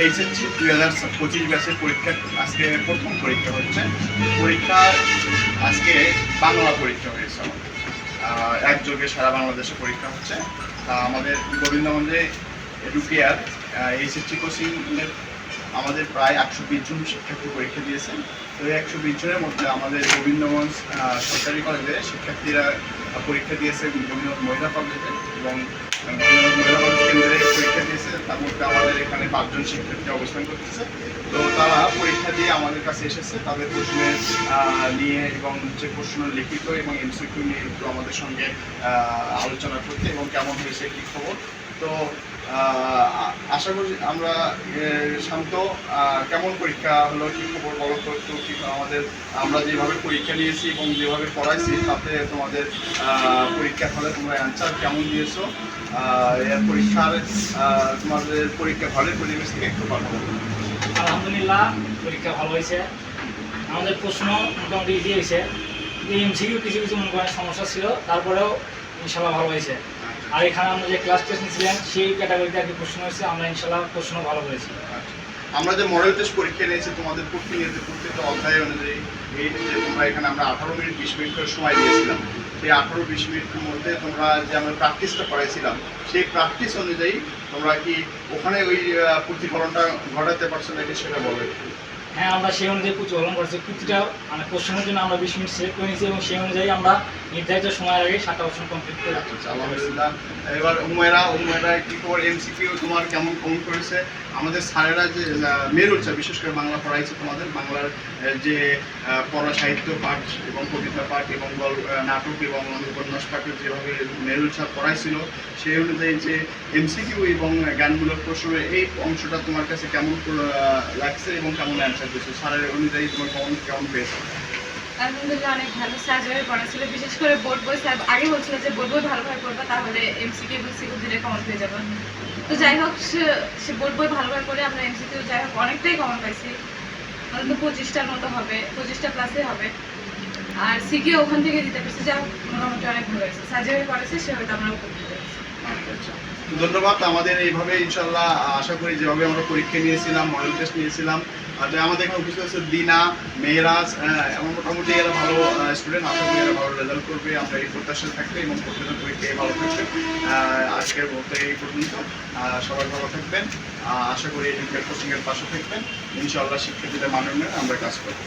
HSC দুই হাজার পঁচিশ ব্যাচের পরীক্ষা আজকে প্রথম পরীক্ষা হচ্ছে। পরীক্ষা আজকে বাংলা পরীক্ষা হয়েছে আমাদের। একযোগে সারা বাংলাদেশে পরীক্ষা হচ্ছে। তা আমাদের গোবিন্দগঞ্জে এডুকেয়ার এইচএসসি কোচিংয়ের আমাদের প্রায় একশো বিশ জন শিক্ষার্থী পরীক্ষা দিয়েছেন তো এই একশো বিশ জনের মধ্যে আমাদের গোবিন্দগঞ্জ সরকারি কলেজে শিক্ষার্থীরা পরীক্ষা দিয়েছে গোবিন্দগঞ্জ মহিলা কলেজে এবং তার মধ্যে আমাদের এখানে পাঁচজন শিক্ষার্থী অবস্থান করতেছে। তো তারা পরীক্ষা দিয়ে আমাদের কাছে এসেছে, তাদের প্রশ্নের নিয়ে এবং যে প্রশ্ন লিখিত এবং এমসিকিউ নিয়ে একটু আমাদের সঙ্গে আলোচনা করতে এবং কেমন হয়েছে, কী খবর। তো আশা করি আমরা শান্ত কেমন পরীক্ষা হলো কি খবর বলো তো একটু আমাদের আমরা যেভাবে পরীক্ষা নিয়েছি এবং যেভাবে পড়াইছি তাতে তোমাদের আহ, পরীক্ষার হলে তোমরা অ্যান্সার কেমন দিয়েছ পরীক্ষার তোমাদের পরীক্ষা হলের পরিবেশ থেকে একটু ভালো আলহামদুলিল্লাহ পরীক্ষা ভালো হয়েছে। আমাদের প্রশ্ন মোটামুটি ইজি হয়েছে। এমসিকিউ কিছু কিছু মনে করেন সমস্যা ছিল তারপরেও ইনশাল্লাহ ভালো হয়েছে। আর এখানে আমরা যে ক্লাস টেস্ট নিয়েছিলেন সেই ক্যাটাগরিতে আর কি প্রশ্ন হয়েছে। আমরা ইনশাল্লাহ প্রশ্ন ভালো করেছি। আমরা যে মডেল টেস্ট পরীক্ষা নিয়েছি, তোমাদের প্রতিনিয়ত প্রত্যেকটা অধ্যায় অনুযায়ী এই যে তোমরা এখানে আমরা আঠারো মিনিট, বিশ মিনিট করে সময় দিয়েছিলাম। সেই আঠারো, বিশ মিনিটের মধ্যে তোমরা যে আমরা প্র্যাকটিসটা করাইছিলাম, সেই প্র্যাকটিস অনুযায়ী তোমরা কি ওখানে ওই প্রতিফলনটা ঘটাতে পারছ নাকি সেটা বলো। হ্যাঁ আমরা সেই অনুযায়ী প্রতিফলন করেছি। প্রতিটা মানে কোশ্চেনের জন্য আমরা বিশ মিনিট সিলেক্ট করে নিয়েছি এবং সেই অনুযায়ী আমরা নির্ধারিত সময়ের আগে সাতটা অপশন কমপ্লিট করে আচ্ছা, আলহামদুলিল্লাহ এবার উমেরা উমেরা কি খবর? এমসিকিউ তোমার কেমন কম করেছে? আমাদের স্যারেরা যে আহ, মেরুলচা বিশেষ করে বাংলা পড়াইছে তোমাদের। বাংলার যে পড়া সাহিত্য পাঠ এবং কবিতা পাঠ এবং নাটক এবং উপন্যাস পাঠের যেভাবে মেরুলচা পড়াইছিল সেই অনুযায়ী যে এমসিকিউ এবং গানমূলক প্রশ্ন এই অংশটা তোমার কাছে কেমন লাগছে এবং কেমন অ্যান্সার দিয়েছ স্যারের অনুযায়ী তোমার কেমন কেমন পেয়েছ? আলহামদুলিল্লাহ অনেক ভালো সার্জারি পড়া বিশেষ করে বোর্ড বই, স্যার আগে বলছিল যে বোর্ড বই ভালোভাবে পড়বা, তাহলে এমসিকিউ এবং সিকিউ দুটো কমন পেয়ে যাবে। তো যাই হোক, সে- বোর্ড বই ভালোভাবে পড়ে আমরা এমসিকিউ যাই হোক, অনেকটাই কমন পাইছি। অন্তত পঁচিশটার মতো হবে, পঁচিশটা প্লাসে হবে। আর সিকিউ ওখান থেকে দিতে পারছি যা মোটামুটি অনেক ভালো হয়েছে। সার্জারি করেছে সে হয়তো আমরা উপকৃত হয়েছি। ধন্যবাদ আমাদের এইভাবে ইনশাল্লাহ আশা করি যেভাবে আমরা পরীক্ষা নিয়েছিলাম মডেল টেস্ট নিয়েছিলাম আর আমাদের এখানে উপস্থিত আছে দিনা মেয়েরাজ আহ, এমন মোটামুটি এরা ভালো স্টুডেন্ট আশা করি এরা ভালো রেজাল্ট করবে। আমরা এই প্রত্যাশা থাকবে এবং প্রত্যেকটা পরীক্ষায় ভালো থাকবে। আজকের মতো এই পর্যন্ত। সবাই ভালো থাকবেন। আশা করি এই কোচিংয়ের পাশে থাকবেন। ইনশাল্লাহ শিক্ষার্থীদের মাননীয় আমরা কাজ করব।